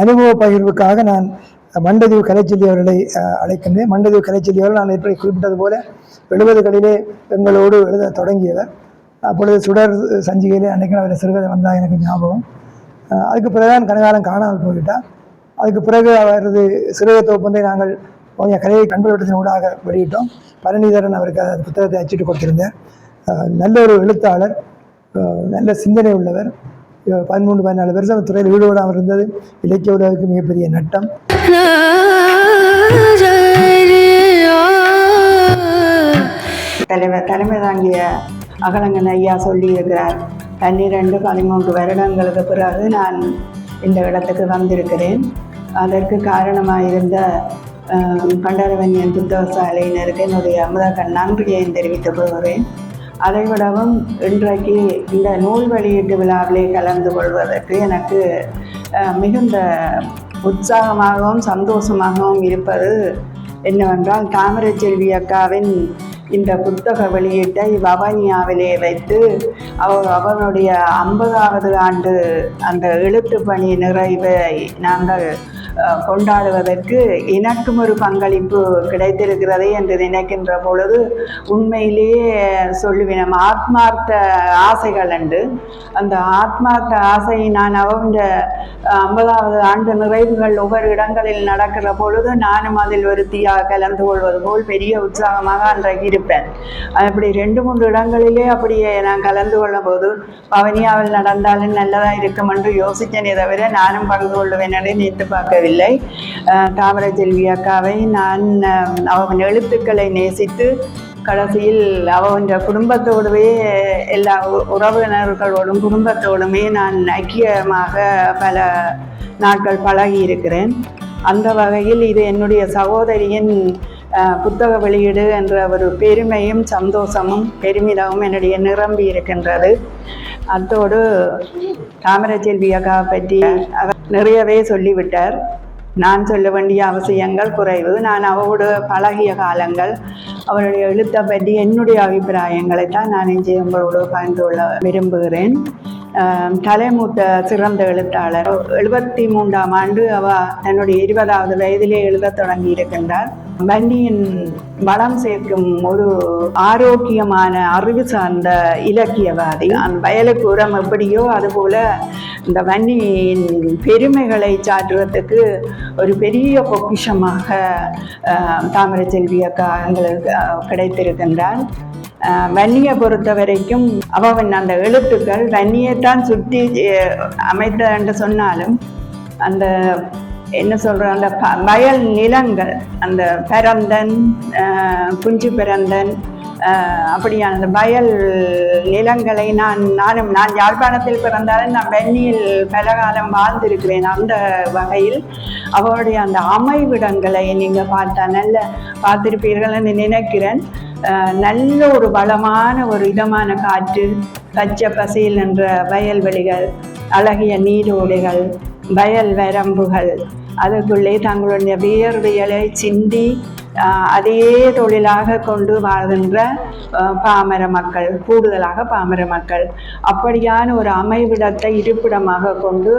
அனுபவ பகிர்வுக்காக நான் மண்டதீவு கலைச்செல்வி அவர்களை அழைக்கின்றேன். மண்டதீவு கலைச்செல்வி அவர்கள் நான் இப்படி குறிப்பிட்டது போல எழுபதுகளிலே எங்களோடு எழுத தொடங்கியவர். அப்பொழுது சுடர் சஞ்சிகையிலே அன்றைக்கு அவர் சிறுகதை வந்தால் எனக்கு ஞாபகம். அதுக்கு அதுக்கு பிறகுதான் கனகாலம் காணாமல் போய்விட்டார். அதுக்கு பிறகு அவரது சிறுகதை தொகுப்பந்தை நாங்கள் கொஞ்சம் கலையை கண்புலட்டத்தின் ஊடாக வெளியிட்டோம். பரணிதரன் அவருக்கு அந்த புத்தகத்தை அச்சிட்டு கொடுத்திருந்தார். நல்ல ஒரு எழுத்தாளர் நல்ல சிந்தனை உள்ளவர். பதிமூன்று பதினாலு வருஷம் அந்த துறையில் ஈடுபடாமல் இருந்தது. இலக்கிய உலகிற்கு மிகப்பெரிய நட்டம். தலைவர் தலைமை தாங்கிய அகலங்கன் ஐயா சொல்லியிருக்கிறார் பன்னிரெண்டு பதிமூன்று வருடங்களுக்கு பிறகு நான் இந்த இடத்துக்கு வந்திருக்கிறேன். அதற்கு காரணமாக இருந்த பண்டாரவன்யன் புத்தக சாலையினருக்கு என்னுடைய முதற்க நன்றியை தெரிவித்துக் கொள்கிறேன். அதைவிடவும் இன்றைக்கு இந்த நூல் வெளியீட்டு விழாவிலே கலந்து கொள்வதற்கு எனக்கு மிகுந்த உற்சாகமாகவும் சந்தோஷமாகவும் இருப்பது என்னவென்றால் தாமரை செல்வி அக்காவின் இந்த புத்தக வெளியீட்டை வவனியாவிலே வைத்து அவர் அவனுடைய ஐம்பதாவது ஆண்டு அந்த எழுத்து பணி நிறைவை நாங்கள் கொண்டாடுவதற்கு எனக்கும் ஒரு பங்களிப்பு கிடைத்திருக்கிறதே என்று நினைக்கின்ற பொழுது உண்மையிலேயே சொல்லுவினம் ஆத்மார்த்த ஆசைகள் அன்று அந்த ஆத்மார்த்த ஆசையை நான் அவங்க ஐம்பதாவது ஆண்டு நிறைவுகள் ஒவ்வொரு இடங்களில் நடக்கிற பொழுது நானும் அதில் ஒருத்தியாக கலந்து கொள்வது போல் பெரிய உற்சாகமாக அன்றைக்கு இருப்பேன். அப்படி ரெண்டு மூன்று இடங்களிலே அப்படியே நான் கலந்து கொள்ளும் போது பவனியாவில் நடந்தாலும் நல்லதாக இருக்கும் என்று யோசித்தேனே தவிர நானும் பங்கு கொள்ளுவேன் என்று நினைத்து பார்க்கவே அஹ் தாமரை செல்வி அக்காவை நான் அவன் எழுத்துக்களை நேசித்து கடைசியில் அவன் குடும்பத்தோடவே எல்லா உறவினர்களோடும் குடும்பத்தோடுமே நான் ஐக்கியமாக பல நாட்கள் பழகி இருக்கிறேன் அந்த வகையில் இது என்னுடைய சகோதரியின் புத்தக வெளியீடு என்ற ஒரு பெருமையும் சந்தோஷமும் பெருமிதமும் என்னுடைய நிரம்பி இருக்கின்றது அத்தோடு தாமரச்செல்வி அக்கா பற்றி அவர் நிறையவே சொல்லிவிட்டார். நான் சொல்ல வேண்டிய அவசியங்கள் குறைவு. நான் அவரோடு பழகிய காலங்கள் அவருடைய எழுத்தை பற்றி என்னுடைய அபிப்பிராயங்களை தான் நான் இங்கே உங்களோடு பகிர்ந்து கொள்ள விரும்புகிறேன். தலைமூத்த சிறந்த எழுத்தாளர். எழுபத்தி மூன்றாம் ஆண்டு அவ தன்னுடைய இருபதாவது வயதிலே எழுதத் தொடங்கி இருக்கின்றார் வன்னியின் வளம் சேர்க்கும் ஒரு ஆரோக்கியமான அறிவு சார்ந்த இலக்கியவாதி. அந்த வயலுக்கு உரம் எப்படியோ அதுபோல இந்த வன்னியின் பெருமைகளை சாற்றுவதற்கு ஒரு பெரிய பொக்கிஷமாக தாமரை செல்வி அக்கா எங்களுக்கு கிடைத்திருக்கின்றார் வன்னியை பொறுத்த வரைக்கும் அவன் அந்த எழுத்துக்கள் வன்னியைத்தான் சுற்றி அமைத்த என்று சொன்னாலும் அந்த என்ன சொல்ற அந்த ப- வயல் நிலங்கள் அந்த பிறந்தன் குஞ்சு பிறந்தன் அப்படியான அந்த வயல் நிலங்களை நான் நானும் நான் யாழ்ப்பாணத்தில் பிறந்தாலும் நான் வெண்ணியில் பல காலம் வாழ்ந்திருக்கிறேன் அந்த வகையில். அவருடைய அந்த அமைவிடங்களை நீங்கள் பார்த்தா நல்ல பார்த்துருப்பீர்கள் என்று நினைக்கிறேன். நல்ல ஒரு வளமான ஒரு இதமான காற்று பச்சை பசையில் என்ற வயல்வெளிகள் அழகிய நீரோடைகள் வயல் வரம்புகள். அதற்குள்ளே தங்களுடைய வியர்வியலை சிந்தி அதையே தொழிலாக கொண்டு வாழ்கின்ற பாமர மக்கள் கூடுதலாக பாமர மக்கள். அப்படியான ஒரு அமைவிடத்தை இருப்பிடமாக கொண்டு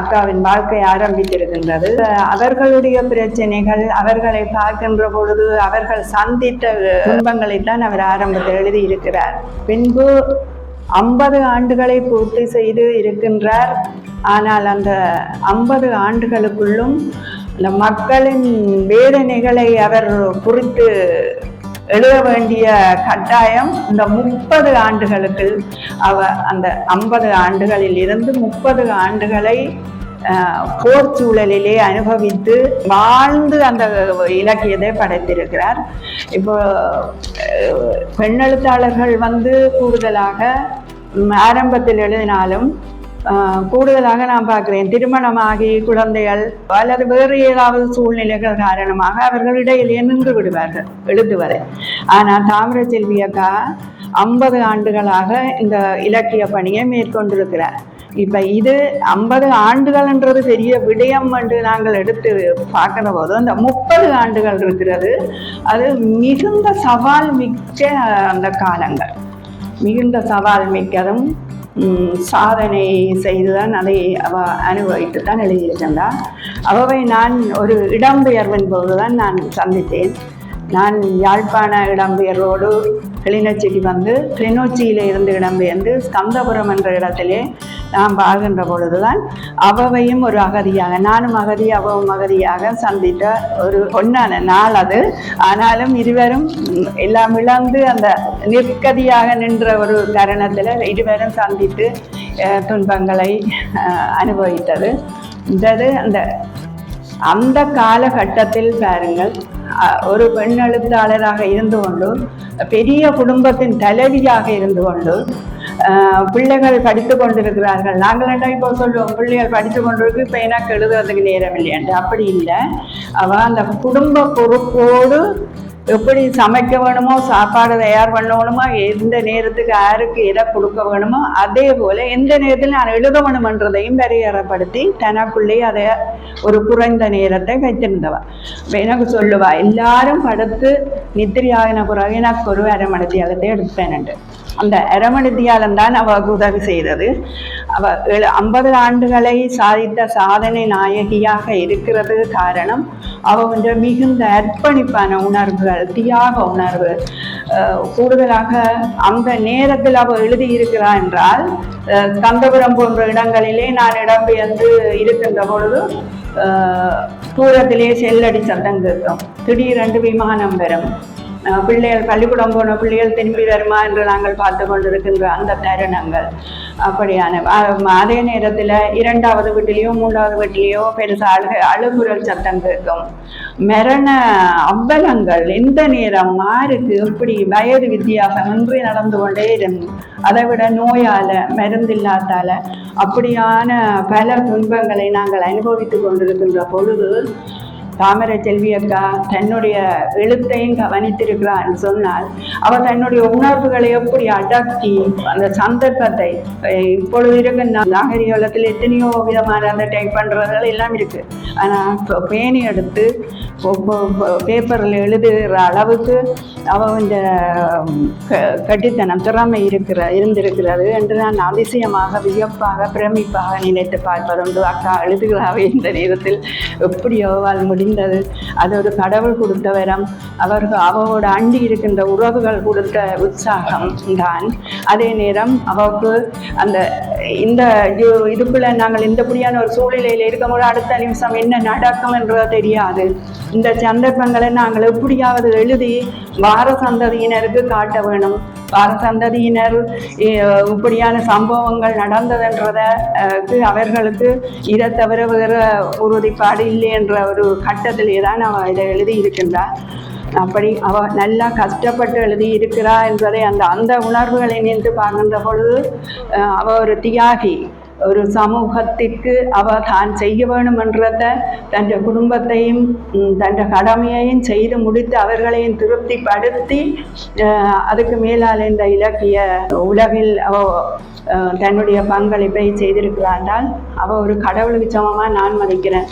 அக்காவின் வாழ்க்கை ஆரம்பித்திருக்கின்றது. அவர்களுடைய பிரச்சனைகள் அவர்களை பார்க்கின்ற பொழுது அவர்கள் சந்தித்த துன்பங்களைத்தான் அவர் ஆரம்பத்தில் எழுதியிருக்கிறார். பின்பு ஐம்பது ஆண்டுகளை பூர்த்தி செய்து இருக்கின்றார். ஆனால் அந்த ஐம்பது ஆண்டுகளுக்குள்ளும் அந்த மக்களின் வேதனைகளை அவர் குறித்து எழுத வேண்டிய கட்டாயம் இந்த முப்பது ஆண்டுகளுக்கு அவ அந்த ஐம்பது ஆண்டுகளில் இருந்து முப்பது ஆண்டுகளை போர் சூழலிலே அனுபவித்து வாழ்ந்து அந்த இலக்கியத்தை படைத்திருக்கிறார். இப்போ பெண் பெண்ணெழுத்தாளர்கள் வந்து கூடுதலாக ஆரம்பத்தில் எழுதினாலும் கூடுதலாக நான் பார்க்கிறேன் திருமணமாகி குழந்தைகள் அல்லது வேறு ஏதாவது சூழ்நிலைகள் காரணமாக அவர்கள் இடையிலேயே நின்று விடுவார்கள்? எழுதுவரை ஆனால் தாமிர செல்வி அக்கா ஐம்பது ஆண்டுகளாக இந்த இலக்கிய பணியை மேற்கொண்டிருக்கிறார். இப்ப இது ஐம்பது ஆண்டுகள்ன்றது பெரிய விடயம் என்று நாங்கள் எடுத்து பார்க்கிற போது அந்த முப்பது ஆண்டுகள் இருக்கிறது அது மிகுந்த சவால் மிக்க அந்த காலங்கள். மிகுந்த சவால் மிக்கதும் சாதனை சாதனை செய்துதான் அதை அவ அனுபவித்து தான் எழுதியிருக்கின்றார் அவவை நான் ஒரு இடம்பெயர்வின் போதுதான் நான் சந்தித்தேன். நான் யாழ்ப்பாண இடம்பெயர்வோடு கிளிநொச்சிக்கு வந்து கிளிநொச்சியில் இருந்து இடம்பெயர்ந்து ஸ்கந்தபுரம் என்ற இடத்திலே நாம் வாழ்கின்ற பொழுதுதான் அவவையும் ஒரு அகதியாக நானும் அகதி அவவும் அகதியாக சந்தித்த ஒரு பொன்னான நாள் அது. ஆனாலும் இருவரும் எல்லாம் இழந்து அந்த நிற்கதியாக நின்ற ஒரு தருணத்தில் இருவரும் சந்தித்து துன்பங்களை அனுபவித்தது. இந்த அந்த அந்த காலகட்டத்தில் பாருங்கள் அஹ், ஒரு பெண் எழுத்தாளராக இருந்து கொண்டு பெரிய குடும்பத்தின் தலைவியாக இருந்து கொண்டு பிள்ளைகள் படித்து கொண்டிருக்கிறார்கள். நாங்கள் என்ன இப்போ சொல்லுவோம் பிள்ளைகள் படித்து கொண்டிருக்கு இப்போ எனக்கு எழுதுறதுக்கு நேரம் இல்லையாண்டு. அப்படி இல்லை. அவ அந்த குடும்ப பொறுப்போடு எப்படி சமைக்க வேணுமோ சாப்பாடு தயார் பண்ணணுமோ எந்த நேரத்துக்கு யாருக்கு எதை கொடுக்க வேணுமோ அதே போல எந்த நேரத்தில் நான் எழுத வேணுமன்றதையும் வரையறப்படுத்தி தனக்குள்ளேயே அதை ஒரு குறைந்த நேரத்தை வைத்திருந்தவா. எனக்கு சொல்லுவா எல்லாரும் படுத்து நித்திரையாகின பிறகு எனக்கு ஒரு அரை மணி தியாகத்தை எடுப்பேன்ட்டு அந்த அரை தியாலம் தான் அவளுக்கு உதவி செய்தது. அவ ஐம்பது ஆண்டுகளை சாதித்த சாதனை நாயகியாக இருக்கிறது காரணம் அவ வந்து மிகுந்த அர்ப்பணிப்பான உணர்வுகள் தியாக உணர்வு. கூடுதலாக அந்த நேரத்தில் அவ எழுதியிருக்கிறார் என்றால் கந்தபுரம் போன்ற இடங்களிலே நான் இடம்பெயர்ந்து இருக்கின்ற பொழுது தூரத்திலே செல்லடி சத்தம் கேட்கும். திடீரென்று விமானம் வரும். பிள்ளைகள் பள்ளிக்கூடம் போன பிள்ளைகள் திரும்பி வருமா என்று நாங்கள் பார்த்து கொண்டிருக்கின்ற அந்த தருணங்கள். அப்படியான அதே நேரத்தில் இரண்டாவது வீட்டிலேயோ மூன்றாவது வீட்டிலேயோ பெருசாக அழுக அழுகுரல் சத்தம் கேட்கும். மரண அம்பலங்கள் எந்த நேரம் மாருக்கு எப்படி வயது வித்தியாசம் இன்றி நடந்து கொண்டே இருந்தும் அதை விட நோயால் மருந்தில்லாதால அப்படியான பல துன்பங்களை நாங்கள் அனுபவித்து கொண்டிருக்கின்ற பொழுது தாமரை செல்வி அக்கா தன்னுடைய எழுத்தையும் கவனித்திருக்கிறான்னு சொன்னால் அவள் தன்னுடைய உணர்வுகளை எப்படி அடக்கி அந்த சந்தர்ப்பத்தை இப்பொழுது இருக்க நாகரிக உலகத்தில் எத்தனையோ விதமான அந்த டைப் பண்ணுறதுகள் எல்லாம் இருக்கு. ஆனால் பேனி பேணி எடுத்து பேப்பரில் எழுதுகிற அளவுக்கு அவ இந்த க- கட்டித்தனம் திறமை இருக்கிற இருந்திருக்கிறது என்று நான் அதிசயமாக வியப்பாக பிரமிப்பாக நினைத்து பார்ப்பதுண்டு. அக்கா எழுதுகிறாவே இந்த நேரத்தில். எப்படி அவளால் முடிந்தது. அது ஒரு கடவுள் கொடுத்த வரம். அவர்கள் அவளோட அண்டி இருக்கின்ற உறவுகள் கொடுத்த உற்சாகம் தான். அதே நேரம் அவளுக்கு அந்த இந்த இது- இதுக்குள்ள நாங்கள் இந்தபடியான ஒரு சூழ்நிலையில் இருக்கும்போது அடுத்த நிமிஷம் என்ன நடக்கும் என்றது தெரியாது. இந்த சந்தர்ப்பங்களை நாங்கள் எப்படியாவது எழுதி வார சந்ததியினருக்கு காட்ட வேணும். வார சந்ததியினர் இப்படியான சம்பவங்கள் நடந்ததுன்றத அவர்களுக்கு இதை தவிர வேற உறுதிப்பாடு இல்லை என்ற ஒரு கட்டத்திலே தான் அவன் இதை எழுதி இருக்கின்றார் அப்படி அவ நல்லா கஷ்டப்பட்டு எழுதி இருக்கிறா என்பதை அந்த அந்த உணர்வுகளை நின்று பார்க்கின்ற பொழுது அவ ஒரு தியாகி. ஒரு சமூகத்திற்கு அவ தான் செய்ய வேணும் என்றத தன் குடும்பத்தையும் தன் கடமையையும் செய்து முடித்து அவர்களையும் திருப்திப்படுத்தி அதுக்கு மேலால் இந்த இலக்கிய உலகில் அவ தன்னுடைய பங்களிப்பை செய்திருக்கிறாண்டால் அவ ஒரு கடவுளுக்கு சமமாக நான் மதிக்கிறேன்.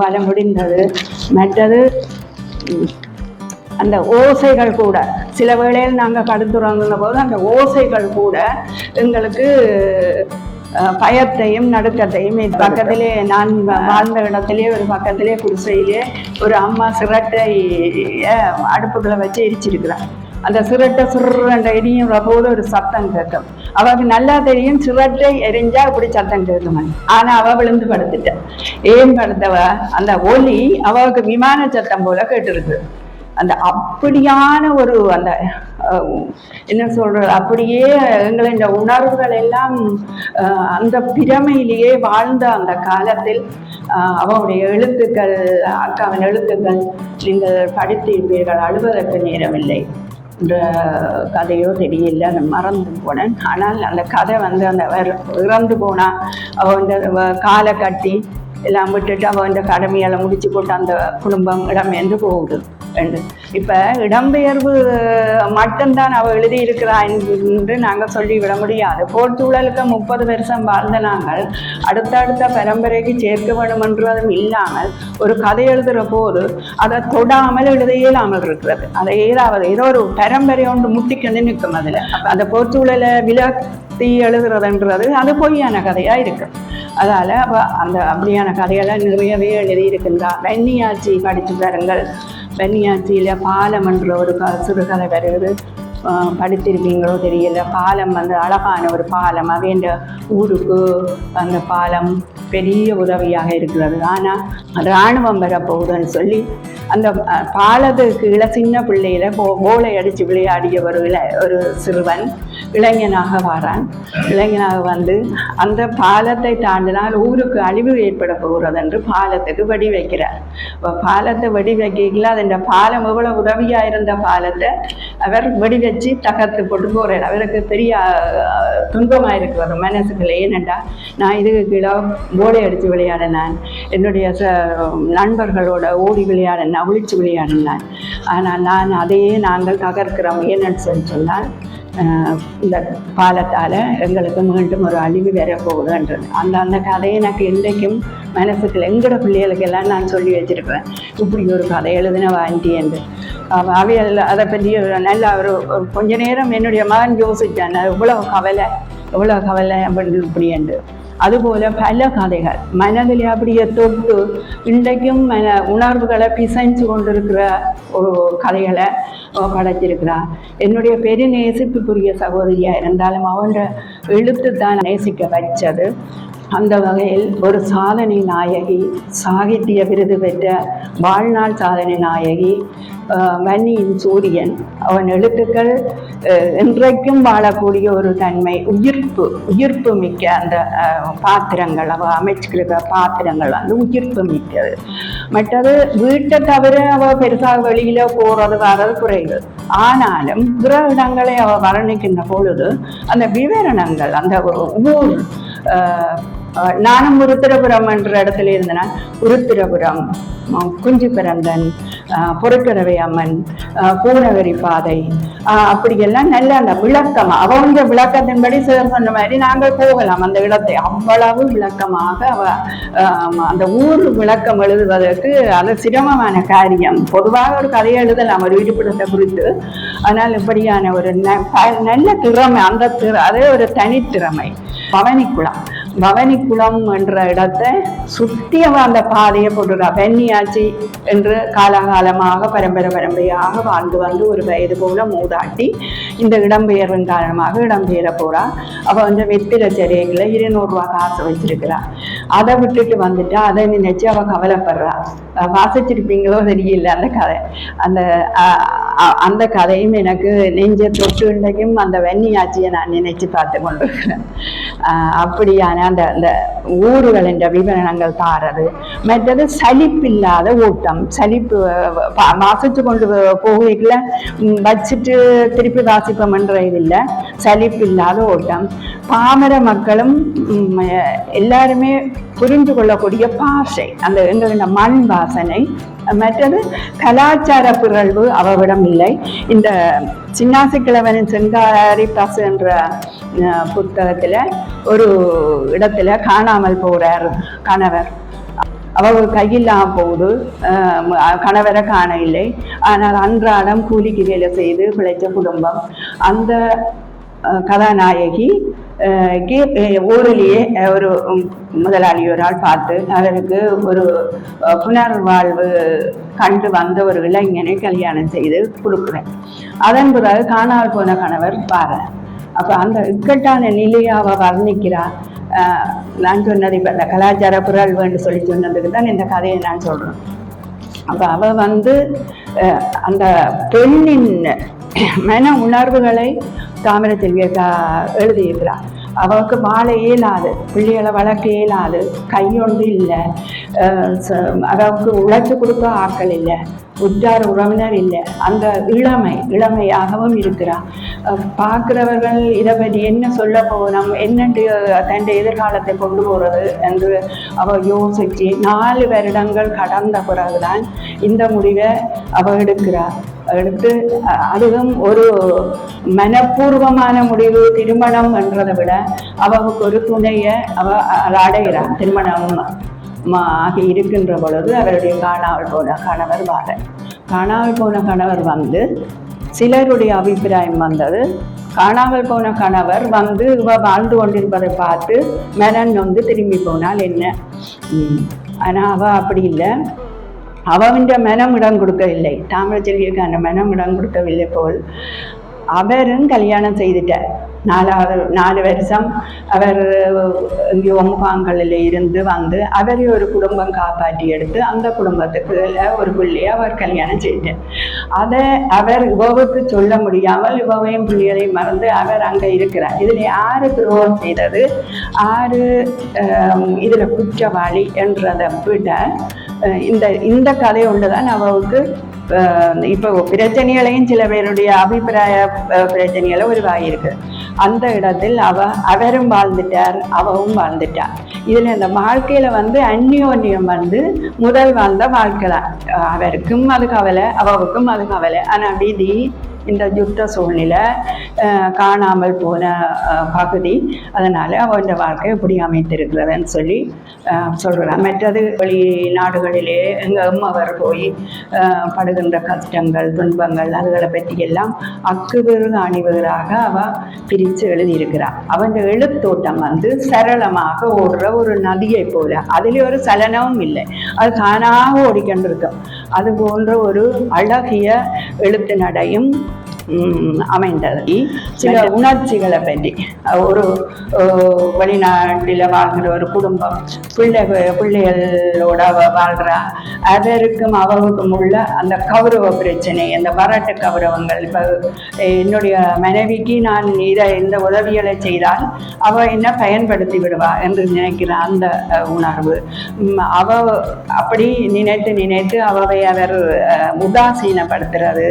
வர முடிந்தது. மற்றது அந்த ஓசைகள் கூட. சில வேளையில் நாங்கள் படுத்துறோங்கிற போது அந்த ஓசைகள் கூட எங்களுக்கு பயத்தையும் நடுக்கத்தையும் இது பக்கத்திலே நான் வாழ்ந்த இடத்திலே ஒரு பக்கத்திலே குடிசையிலே ஒரு அம்மா சிரட்டை அடுப்புகளை வச்சு எரிச்சிருக்கிறான் அந்த சிரட்டை சுருன்ற எரியும் போது ஒரு சத்தம் கேட்கும். அவளுக்கு நல்லா தெரியும் சிரட்டை எரிஞ்சா இப்படி சத்தம் கேட்கும் ஆனா அவ விழுந்து படுத்துட்டா. ஏன் படுத்தவ? அந்த ஒலி அவளுக்கு விமான சத்தம் போல கேட்டிருக்கு. அந்த அப்படியான ஒரு அந்த என்ன சொல்றது அப்படியே எங்களை இந்த உணர்வுகள் எல்லாம் அந்த பிரமையிலேயே வாழ்ந்த அந்த காலத்தில் அவனுடைய எழுத்துக்கள் அக்காவின் எழுத்துக்கள் நீங்கள் படித்திருப்பீர்கள் அழுவதற்கு நேரமில்லை என்ற கதையோ தெரியல அந்த மறந்து போனேன். ஆனால் அந்த கதை வந்து அந்த இறந்து போனா அவ இந்த காலை கட்டி எல்லாம் விட்டுட்டு அவ இந்த கடமையெல்லாம் முடிச்சு போட்டு அந்த குடும்பம் இடம் என்று போகுது? என்று. இப்போ இடம்பெயர்வு மட்டும்தான் அவ எழுதியிருக்கிறா என்று நாங்கள் சொல்லிவிட முடியாது. போர்ச்சூழலுக்கு முப்பது வருஷம் வாழ்ந்த நாங்கள் அடுத்தடுத்த பரம்பரைக்கு சேர்க்க வேண்டும் என்றதும் இல்லாமல் ஒரு கதை எழுதுகிற போது அதை தொடாமல் எழுத இயலாமல் இருக்கிறது. அதை ஏதாவது ஏதோ ஒரு பரம்பரை ஒன்று முட்டிக்கொண்டு நிற்கும் அதில். அந்த போர்ச்சூழலை விலத்தி எழுதுறதுன்றது அது பொய்யான கதையாக இருக்கு. அதால் அப்போ அந்த அப்படியான கதையெல்லாம் நிறையவே எழுதியிருக்கின்றா வெண்ணியாச்சி படித்து தருங்கள் வெண்ணியாச்சியில் பாலம் என்ற ஒரு க சிறுகதை வருகிறது. படித்திருப்பீங்களோ தெரியல. பாலம் வந்து அழகான ஒரு பாலம். அவைன்ற ஊருக்கு அந்த பாலம் பெரிய உதவியாக இருக்கிறது. ஆனால் இராணுவம் வரப்போகுதுன்னு சொல்லி அந்த பாலத்துக்கு இள சின்ன பிள்ளையில போ போலை அடித்து விளையாடிய ஒரு இள ஒரு சிறுவன் இளைஞனாக வாரான். இளைஞனாக வந்து அந்த பாலத்தை தாண்டினால் ஊருக்கு அழிவு ஏற்பட போகிறது என்று பாலத்துக்கு வெடி வைக்கிறார் பாலத்தை வெடி வைக்கல அது பாலம் எவ்வளோ உதவியாக இருந்த பாலத்தை அவர் வெடி வச்சு தகர்த்து போட்டு போகிறார் அவருக்கு பெரிய துன்பமாக இருக்கிறது மனசுக்குள்ள ஏனெண்டா நான் இதுக்கு கீழே போடை அடித்து விளையாடினான். என்னுடைய ச நண்பர்களோட ஓடி விளையாடினான் ஒழிச்சு விளையாடினான். ஆனால் நான் அதையே நாங்கள் தகர்க்கிறோம் ஏன்னு சொல்லி சொன்னால் இந்த பாலத்தால் எங்களுக்கு மீண்டும் ஒரு அழிவு வரப்போகுதுன்றது அந்த அந்த கதையை எனக்கு இன்றைக்கும் மனசுக்குள்ள எங்களோட பிள்ளைகளுக்கெல்லாம் நான் சொல்லி வச்சிருக்கிறேன் இப்படி ஒரு கதை எழுதின வாண்டி என்று. அவ- அதை பற்றி நல்லா ஒரு கொஞ்ச நேரம் என்னுடைய மகன் யோசித்தான் இவ்வளோ கவலை. இவ்வளோ கவலை அப்படி இப்படி என்று. அதுபோல பல கதைகள். மனதில் அப்படியே தொட்டு இன்றைக்கும் மன உணர்வுகளை பிசைஞ்சு கொண்டிருக்கிற ஒரு கதைகளை படைச்சிருக்கிறார் என்னுடைய பெரிய நேசிப்புக்குரிய சகோதரியாக இருந்தாலும் அவன் எழுத்து தான் நேசிக்க வச்சது அந்த வகையில் ஒரு சாதனை நாயகி சாகித்ய விருது பெற்ற வாழ்நாள் சாதனை நாயகி அஹ், வன்னியின் சூரியன். அவன் எழுத்துக்கள் இன்றைக்கும் வாழக்கூடிய ஒரு தன்மை உயிர்ப்பு உயிர்ப்பு மிக்க அந்த பாத்திரங்கள் அவ அமைச்சிருக்க பாத்திரங்கள் வந்து உயிர்ப்பு மிக்கது மற்றது வீட்டை தவிர அவ பெருசாக வெளியில போறது வர்றது குறைவு. ஆனாலும் பிற இடங்களை அவ வர்ணிக்கின்ற பொழுது அந்த விவரணங்கள் அந்த ஊர் நானும் உருத்திரபுரம் என்ற இடத்துல இருந்தேன் உருத்திரபுரம் குஞ்சு பிறந்தன் அஹ், அம்மன் அஹ், பாதை. அப்படியெல்லாம் நல்ல அந்த விளக்கம் அவங்க விளக்கத்தின்படி சார் சொன்ன மாதிரி நாங்கள் போகலாம். அந்த இடத்தை அவ்வளவு விளக்கமாக அவ அந்த ஊர் விளக்கம் எழுதுவதற்கு அது சிரமமான காரியம். பொதுவாக ஒரு கதையை எழுதலாம் ஒரு இருப்பிடத்தை குறித்து. ஆனால் இப்படியான ஒரு ந- ப- நல்ல திறமை அந்த திற அதே ஒரு தனித்திறமை. பவனிக்குளம் பவனிக்குளம் என்ற இடத்தை சுற்றி அந்த பாதையை போட்டுறா பெண்ணியாச்சி என்று காலகாலமாக பரம்பரை பரம்பரையாக வாழ்ந்து வந்து ஒரு வயது போல மூதாட்டி இந்த இடம்பெயர்வின் காரணமாக இடம்பெயர போறா. அவ வந்து வெத்திர சிறைகளை இருநூறுவா காசு வச்சிருக்கிறா. அதை விட்டுட்டு வந்துட்டா அதை நினைச்சு அவ கவலைப்படுறா. வாசிச்சிருப்பீங்களோ தெரியல அந்த கதை. அந்த அந்த கதையும் எனக்கு நெஞ்ச தொட்டு இன்றைக்கும் அந்த வெண்ணியாச்சியை நான் நினைச்சு பார்த்து கொண்டிருக்கிறேன். அப்படியான அந்த அந்த ஊர்கள் என்ற விவரணங்கள் தாரது மற்றது சலிப்பில்லாத ஓட்டம். சலிப்பு வாசித்து கொண்டு போகல வச்சுட்டு திருப்பி வாசிப்போம் என்ற இல்லை சலிப்பில்லாத ஓட்டம். பாமர மக்களும் எல்லாருமே புரிந்து கொள்ளக்கூடிய பாஷை அந்த எங்களோட மண் வாசனை மற்றது கலாச்சார பிறழ்வு அவரிடம் இல்லை. இந்த சின்னாசி கிழவனின் செங்காரி பசு என்ற அஹ், புத்தகத்துல ஒரு இடத்துல காணாமல் போறார் கணவர். அவள் கையில்லாம போகுது. அஹ் கணவரை காண இல்லை ஆனால் அன்றாடம் கூலிக்கு வேலை செய்து பிழைச்ச குடும்பம். அந்த கதாநாயகி கே- ஊரிலேயே ஒரு முதலாளி ஒரு ஆள் பார்த்து அவருக்கு ஒரு புனர்வாழ்வு கண்டு வந்த ஒரு இளைஞனை கல்யாணம் செய்து கொடுக்குறேன். அதன் பிறகு காணாமல் போன கணவர் பாரு. அப்போ அந்த இக்கட்டான நிலையை அவள் வர்ணிக்கிறா. நான் சொன்னது இப்போ இந்த கலாச்சார புரள்வுன்னு சொல்லி சொன்னதுக்கு தான் இந்த கதையை நான் சொல்கிறேன் அப்போ அவ வந்து அந்த பெண்ணின் மன உணர்வுகளை தாமிர செல்வியக்கா எழுதியிருக்கிறார். அவளுக்கு வாழ இயலாது பிள்ளைகளை வளர்க்க இயலாது கையொண்டு இல்லை அவளுக்கு உழைச்சி கொடுக்க ஆட்கள் இல்லை உற்றார் உறவினர் இல்லை அந்த இளமை இளமையாகவும் இருக்கிறார். பார்க்குறவர்கள் இதை பற்றி என்ன சொல்ல போகிறோம் என்னண்டு தன் எதிர்காலத்தை கொண்டு போகிறது என்று அவள் யோசித்து நாலு வருடங்கள் கடந்த பிறகுதான் இந்த முடிவை அவள் எடுக்கிறார். எடுத்து அதுவும் ஒரு மனப்பூர்வமான முடிவு திருமணம் என்றதை விட அவளுக்கு ஒரு துணையை அவ அடைகிறான். திருமணம் ஆகி இருக்கின்ற பொழுது அவருடைய காணாமல் போன கணவர் வார காணாமல் போன கணவர் வந்து சிலருடைய அபிப்பிராயம் வந்தது. காணாமல் போன கணவர் வந்து இவ வாழ்ந்து கொண்டிருப்பதை பார்த்து மனன் வந்து திரும்பி போனால் என்ன? ஆனால் அவள் அவ அப்படி இல்லை. அவவிൻ്റെ மனம் இடம் கொடுக்கவில்லை. தாமிரச்செல்விக்கு அந்த மனம் இடம் கொடுக்கவில்லை போல் அவரும் கல்யாணம் செய்துட்டார். நாலாவது நாலு வருஷம் அவர் இங்கே ஒம்பாங்கல்ல இருந்து வந்து அவரே ஒரு குடும்பம் காப்பாற்றி எடுத்து அந்த குடும்பத்துக்கு ஒரு பிள்ளையை அவர் கல்யாணம் செய்தார் அதை அவர் இவவுக்கு சொல்ல முடியாமல் இவவையும் பிள்ளைகளையும் மறந்து அவர் அங்கே இருக்கிறார். இதில் ஆறு துரோகம் செய்தது? ஆறு இதில் குற்றவாளி என்றதை விட இந்த இந்த கதை ஒன்று தான் அவளுக்கு இப்போ பிரச்சனைகளையும் சில பேருடைய அபிப்பிராய பிரச்சனைகளை உருவாகியிருக்கு. அந்த இடத்தில் அவ அவரும் வாழ்ந்துட்டார் அவவும் வாழ்ந்துட்டார். இதில் இந்த வாழ்க்கையில வந்து அந்யோன்யம் வந்து முதல் வாழ்ந்த வாழ்க்கை தான் அவருக்கும் அது கவலை அவவுக்கும் அது கவலை. ஆனால் விதி இந்த யுத்த சூழ்நிலை காணாமல் போன பகுதி. அதனால அவன் வாழ்க்கை இப்படி அமைத்திருக்கிறதுன்னு சொல்லி சொல்கிறான் மற்றது வெளிநாடுகளிலே எங்கள் அவர் போய் படுகின்ற கஷ்டங்கள் துன்பங்கள் அதுகளை பற்றி எல்லாம் அக்குவிறு அணிவதாக அவ பிரித்து எழுதியிருக்கிறான் அவன் எழுத்தோட்டம் வந்து சரளமாக ஓடுற ஒரு நதியை போல. அதில் ஒரு சலனமும் இல்லை. அது தானாக ஓடிக்கொண்டிருக்கும். அது போன்ற ஒரு அழகிய எழுத்து நடையும் அமைந்தது சில உணர்ச்சிகளை பற்றி ஒரு வெளிநாட்டில் வாழ்கிற ஒரு குடும்பம் பிள்ளை பிள்ளைகளோட வாழ்கிறா அதற்கும் அவருக்கும் உள்ள அந்த கௌரவ பிரச்சனை அந்த வரட்டு கௌரவங்கள் இப்போ என்னுடைய மனைவிக்கு நான் இதை இந்த உதவிகளை செய்தால் அவ என்ன பயன்படுத்தி விடுவா என்று நினைக்கிற அந்த உணர்வு அவ அப்படி நினைத்து நினைத்து அவவை அவர் உதாசீனப்படுத்துறது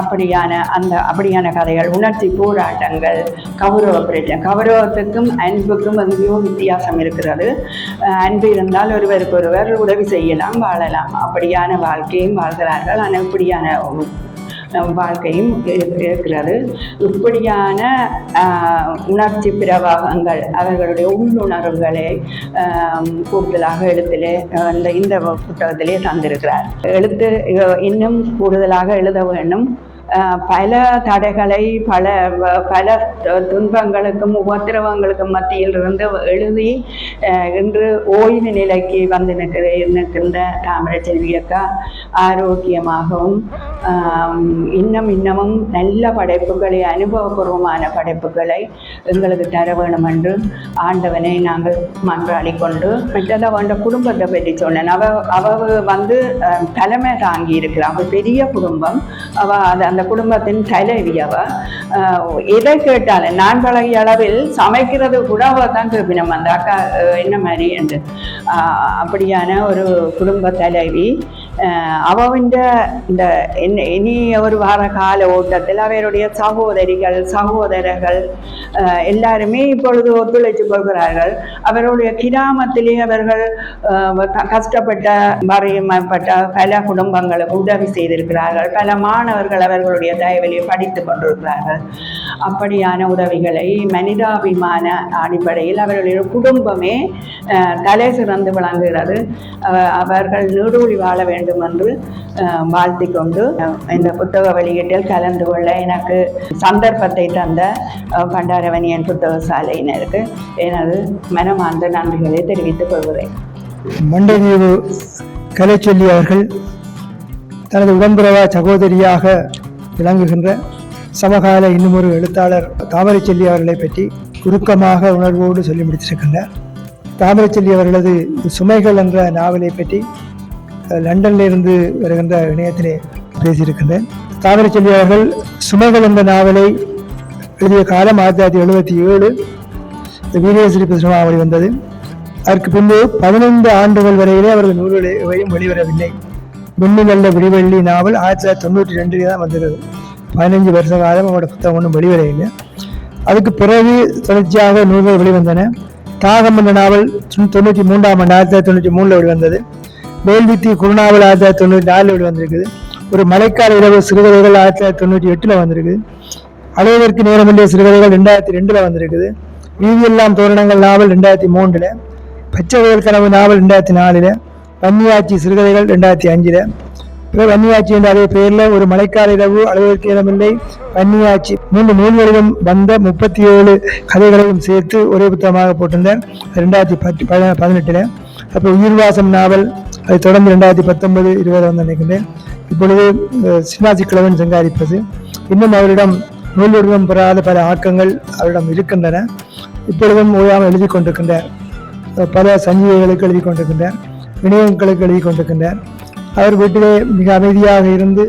அப்படியான அந்த அப்படியான கதைகள் உணர்ச்சி போராட்டங்கள் கௌரவ பிரச்சனை கௌரவத்துக்கும் அன்புக்கும் எங்கேயோ வித்தியாசம் இருக்கிறது. அன்பு இருந்தால் ஒருவருக்கு ஒருவர் உதவி செய்யலாம் வாழலாம். அப்படியான வாழ்க்கையும் வாழ்கிறார்கள். ஆனால் இப்படியான வாழ்க்கையும் இருக்கிறது. இப்படியான உணர்ச்சி பிரவாகங்கள் அவர்களுடைய உள்ளுணர்வுகளை கூடுதலாக எழுத்திலே இந்த இந்த புத்தகத்திலே தந்திருக்கிறார். எழுத்து இன்னும் கூடுதலாக எழுத வேண்டும் பல தடைகளை பல பல துன்பங்களுக்கும் உபத்திரவங்களுக்கும் மத்தியில் இருந்து எழுதி இன்று ஓய்வு நிலைக்கு வந்து நிற்கிற நிற்கின்ற தாமரச்செல்வி அக்கா ஆரோக்கியமாகவும் இன்னும் இன்னமும் நல்ல படைப்புகளை அனுபவபூர்வமான படைப்புகளை எங்களுக்கு தர வேணும் என்று ஆண்டவனை நாங்கள் மன்றாடி கொண்டு மற்றதை அவன் குடும்பத்தை பற்றி சொன்னேன். அவ அவ வந்து தலைமை தாங்கி இருக்கிறான் அவள் பெரிய குடும்பம். அவ அந்த அந்த குடும்பத்தின் தலைவியவா எதை கேட்டாலும் நான் பழகிய அளவில் சமைக்கிறது கூட அவ தான் கேட்பினம் அந்த அக்கா என்ன மாதிரி என்று. அப்படியான ஒரு குடும்ப தலைவி அவவிൻ്റെ இந்த இனி- ஒரு வார கால ஓட்டத்தில் அவருடைய சகோதரிகள் சகோதரர்கள் எல்லாருமே இப்பொழுது ஒத்துழைத்து கொள்கிறார்கள். அவருடைய கிராமத்திலே அவர்கள் கஷ்டப்பட்ட மறையப்பட்ட பல குடும்பங்களுக்கு உதவி செய்திருக்கிறார்கள். பல மாணவர்கள் அவர்களுடைய தயவிலே படித்து கொண்டிருக்கிறார்கள். அப்படியான உதவிகளை மனிதாபிமான அடிப்படையில் அவர்களுடைய குடும்பமே அஹ், தலை சிறந்து விளங்குகிறது. அவர்கள் நீடூழி வாழ வேண்டும். வேண்டும் என்று வாழ்த்தி கொண்டு இந்த புத்தக வெளியீட்டில் கலந்து கொள்ள எனக்கு சந்தர்ப்பத்தை தந்த அஹ், பண்டாரவணியன் புத்தக சாலையினருக்கு எனது மனமார்ந்த நன்றிகளை தெரிவித்துக் கொள்கிறேன். மண்டதீவு கலைச்சொல்லி அவர்கள் தனது உடம்புறவா சகோதரியாக விளங்குகின்ற சமகால இன்னுமொரு எழுத்தாளர் தாமரைச்செல்லி அவர்களை பற்றி குறுக்கமாக உணர்வோடு சொல்லி முடித்திருக்கின்றார். தாமரைச்செல்லி அவர்களது சுமைகள் என்ற நாவலை பற்றி லண்டனில் இருந்து வருகின்ற இணையத்திலே பேசியிருக்கின்றேன். தாமரைச்செல்வி அவர்கள் சுமைகள் என்ற நாவலை எழுதிய காலம் ஆயிரத்தி தொள்ளாயிரத்தி எழுபத்தி ஏழு. வீரேஸ்வரி புத்தகமாவளி வந்தது. அதற்கு பின்பு பதினைந்து ஆண்டுகள் வரையிலே அவரது நூல்கள் எவையும் வெளிவரவில்லை. விண்ணில் விடிவெள்ளி நாவல் ஆயிரத்தி தொள்ளாயிரத்தி தொண்ணூற்றி ரெண்டில் தான் வந்தது. பதினஞ்சு வருஷ காலம் அவரோட புத்தகம் ஒன்றும் வெளிவரையில்லை அதுக்கு பிறகு தொடர்ச்சியாக நூல்கள் வெளிவந்தன. தாகம் என்ற நாவல் தொண்ணூற்றி மூன்றாம் ஆண்டு ஆயிரத்தி தொள்ளாயிரத்தி தொண்ணூற்றி மூணில் வெளிவந்தது. வேல்வித்தி குருநாவல் ஆயிரத்தி தொள்ளாயிரத்தி தொண்ணூற்றி நாலில் வெளிவந்திருக்குது ஒரு மழைக்கால இரவு சிறுகதைகள் ஆயிரத்தி தொள்ளாயிரத்தி தொண்ணூற்றி எட்டில் வந்திருக்குது. அலைவதற்கு நேரமில்லை சிறுகதைகள் ரெண்டாயிரத்தி ரெண்டில் வந்திருக்குது. வீதியெல்லாம் தோரணங்கள் நாவல் ரெண்டாயிரத்தி மூன்றில் பச்சை வயல் கனவு நாவல் ரெண்டாயிரத்தி நாலில் வன்னியாட்சி சிறுகதைகள் ரெண்டாயிரத்தி அஞ்சில். பிறகு வன்னியாட்சி என்ற அதே பெயரில் ஒரு மழைக்கால இரவு அழுவதற்கு இடமில்லை வன்னியாட்சி மூன்று நூல்களிலும் வந்த முப்பத்தி ஏழு கதைகளையும் சேர்த்து ஒரே புத்தகமாக போட்டிருந்தேன் ரெண்டாயிரத்தி பத்து பதினெட்டில். அப்போ உயிர்வாசம் நாவல் அதை தொடர்ந்து ரெண்டாயிரத்தி பத்தொன்பது இருபது வந்து நினைக்கின்றேன். இப்பொழுது சிவாஜி கிழவன் சங்காரிப்பது. இன்னும் அவரிடம் நூலுருவம் பெறாத பல ஆக்கங்கள் அவரிடம் இருக்கின்றன. இப்பொழுதும் ஓயாமல் எழுதி கொண்டிருக்கின்றார். பல சஞ்சிகைகளுக்கு எழுதி கொண்டிருக்கின்றார். விநியோகங்களுக்கு எழுதி கொண்டிருக்கின்றார். அவர் வீட்டிலே மிக அமைதியாக இருந்து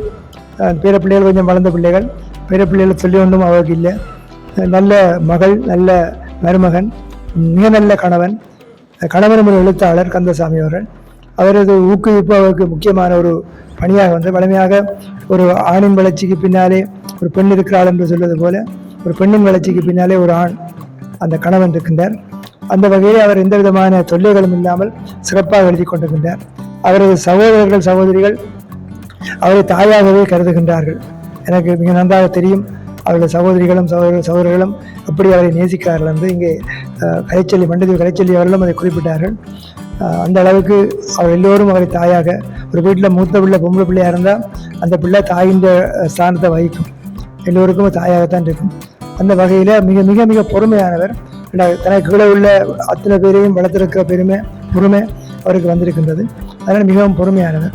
அஹ், பேர பிள்ளைகள் கொஞ்சம் வளர்ந்த பிள்ளைகள் பேர பிள்ளைகளை சொல்லி ஒன்றும் அவருக்கு இல்லை. நல்ல மகள் நல்ல மருமகன் மிக நல்ல கணவன். அஹ், கணவன் எழுத்தாளர் கந்தசாமி அவர்கள். அவரது ஊக்குவிப்பு அவருக்கு முக்கியமான ஒரு பணியாக வந்து வலிமையாக ஒரு ஆணின் வளர்ச்சிக்கு பின்னாலே ஒரு பெண் இருக்கிறாள் என்று சொல்வது போல ஒரு பெண்ணின் வளர்ச்சிக்கு பின்னாலே ஒரு ஆண் அந்த கணவன் இருக்கின்றார். அந்த வகையில் அவர் எந்த விதமான தொல்லைகளும் இல்லாமல் சிறப்பாக எழுதி கொண்டிருக்கின்றார். அவரது சகோதரர்கள் சகோதரிகள் அவரை தாயாகவே கருதுகின்றார்கள். எனக்கு மிக நன்றாக தெரியும். அவருடைய சகோதரிகளும் சகோதர சகோதரர்களும் எப்படி அவரை நேசிக்கிறார்கள் என்று இங்கே அஹ், மண்டதி மண்டதேவி அவர்களும் அதை குறிப்பிட்டார்கள். அந்த அளவுக்கு அவர் எல்லோரும் அவரை தாயாக ஒரு வீட்டில் மூத்த பிள்ளை பொம்பளை பிள்ளையாக இருந்தால் அந்த பிள்ளை தாயின் ஸ்தானத்தை வகிக்கும். எல்லோருக்கும் தாயாகத்தான் இருக்கும். அந்த வகையில் மிக மிக மிக பொறுமையானவர். தனக்கு கீழே உள்ள அத்தனை பேரையும் வளர்த்திருக்கிற பெருமை பொறுமை அவருக்கு வந்திருக்கின்றது. அதனால் மிகவும் பொறுமையானவர்.